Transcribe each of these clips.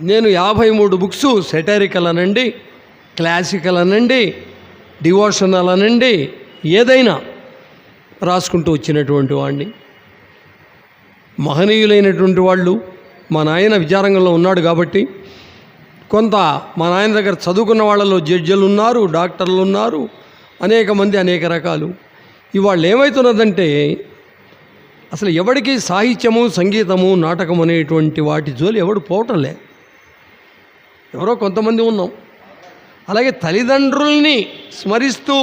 నేను యాభై మూడు బుక్స్ సెటారికల్ అనండి క్లాసికల్ అనండి డివోషనల్ అనండి ఏదైనా రాసుకుంటూ వచ్చినటువంటి వాడిని మహనీయులైనటువంటి వాళ్ళు మా నాయన విద్యారంగంలో ఉన్నాడు కాబట్టి కొంత మా నాయన దగ్గర చదువుకున్న వాళ్ళలో జడ్జలు ఉన్నారు డాక్టర్లు ఉన్నారు అనేక మంది అనేక రకాలు. ఇవాళ ఏమవుతున్నదంటే అసలు ఎవడికి సాహిత్యము సంగీతము నాటకం అనేటువంటి వాటి జోలి ఎవడు పోవటంలే ఎవరో కొంతమంది ఉన్నాం. అలాగే తల్లిదండ్రుల్ని స్మరిస్తూ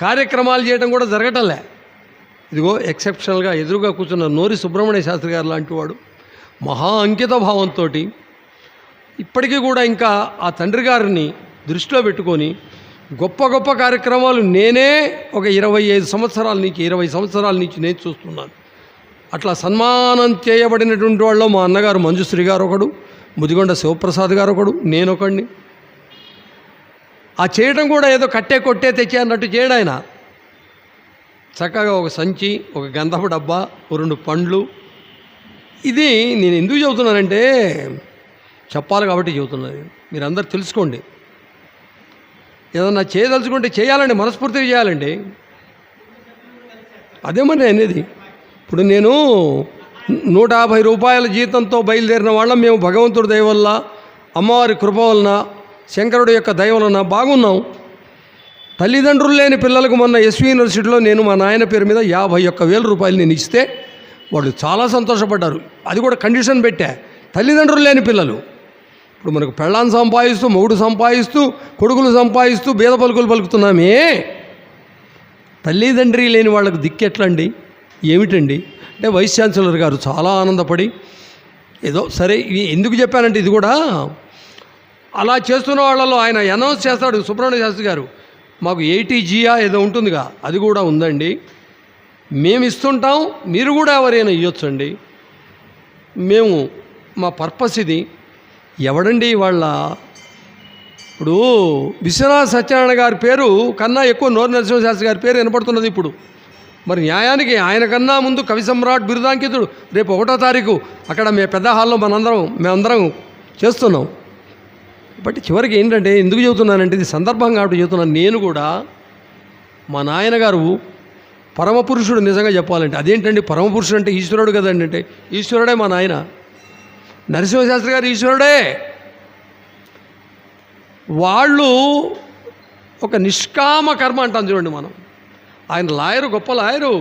కార్యక్రమాలు చేయడం కూడా జరగటంలే. ఇదిగో ఎక్సెప్షనల్గా ఎదురుగా కూర్చున్న నోరి సుబ్రహ్మణ్య శాస్త్రి గారు లాంటి వాడు మహా అంకిత భావంతో ఇప్పటికీ కూడా ఇంకా ఆ తండ్రి గారిని దృష్టిలో పెట్టుకొని గొప్ప గొప్ప కార్యక్రమాలు నేనే ఒక ఇరవై ఐదు సంవత్సరాల నుంచి ఇరవై సంవత్సరాల నుంచి నేను చూస్తున్నాను. అట్లా సన్మానం చేయబడినటువంటి వాళ్ళు మా అన్నగారు మంజుశ్రీ గారు ఒకడు. ముదిగొండ శివప్రసాద్ గారు ఒకడు నేను ఒకడిని ఆ చేయడం కూడా ఏదో కట్టే కొట్టే తెచ్చే అన్నట్టు చేయడం ఆయన. చక్కగా ఒక సంచి ఒక గంధపు డబ్బా రెండు పండ్లు. ఇది నేను ఎందుకు చెబుతున్నానంటే చెప్పాలి కాబట్టి చెబుతున్నాను మీరందరూ తెలుసుకోండి. ఏదన్నా చేయదలుచుకుంటే చేయాలండి మనస్ఫూర్తిగా చేయాలండి. అదే మరి నేను అనేది. ఇప్పుడు నేను నూట యాభై రూపాయల జీతంతో బయలుదేరిన వాళ్ళం. మేము భగవంతుడి దయ వల్ల అమ్మవారి కృప వలన శంకరుడి యొక్క దయ వలన బాగున్నాం. తల్లిదండ్రులు లేని పిల్లలకు మొన్న ఎస్వి యూనివర్సిటీలో నేను మా నాయన పేరు మీద యాభై ఒక్క వేల రూపాయలు నేను ఇస్తే వాళ్ళు చాలా సంతోషపడ్డారు. అది కూడా కండిషన్ పెట్టా. తల్లిదండ్రులు లేని పిల్లలు. ఇప్పుడు మనకు పెళ్ళాన్ని సంపాదిస్తూ మొగుడు సంపాదిస్తూ కొడుకులు సంపాదిస్తూ బీద పలుకులు పలుకుతున్నామే. తల్లిదండ్రి లేని వాళ్ళకు దిక్కెట్లండి ఏమిటండి? అంటే వైస్ ఛాన్సలర్ గారు చాలా ఆనందపడి ఏదో సరే ఎందుకు చెప్పానంటే ఇది కూడా అలా చేస్తున్న వాళ్ళలో ఆయన అనౌన్స్ చేస్తాడు సుబ్రహ్మణ్య శాస్త్రి గారు. మాకు ఏటీజీఆ ఏదో ఉంటుందిగా అది కూడా ఉందండి. మేము ఇస్తుంటాం మీరు కూడా ఎవరైనా ఇవ్వచ్చండి మేము మా పర్పస్ ఇది. ఎవడండి వాళ్ళ? ఇప్పుడు విశ్వనాథ సత్యనారాయణ గారి పేరు కన్నా ఎక్కువ నోరు నరసింహశాస్త్రి గారి పేరు వినపడుతున్నది ఇప్పుడు. మరి న్యాయానికి ఆయన కన్నా ముందు కవి సమ్రాట్ బిరుదాంకితుడు రేపు ఒకటో తారీఖు. అక్కడ మే పెద్ద హాల్లో మనందరం మేమందరం చేస్తున్నాం. బట్ చివరికి ఏంటంటే ఎందుకు చెబుతున్నానంటే ఇది సందర్భం కాబట్టి చెబుతున్నాను. నేను కూడా మా నాయనగారు పరమపురుషుడు నిజంగా చెప్పాలంటే అదేంటండి పరమపురుషుడు అంటే ఈశ్వరుడు కదండి అంటే ఈశ్వరుడే మా నాయన. నరసింహశాస్త్రి గారు ఈశ్వరుడే. వాళ్ళు ఒక నిష్కామ కర్మ అంటాం చూడండి మనం. ఆయన లాయరు గొప్ప లాయరు.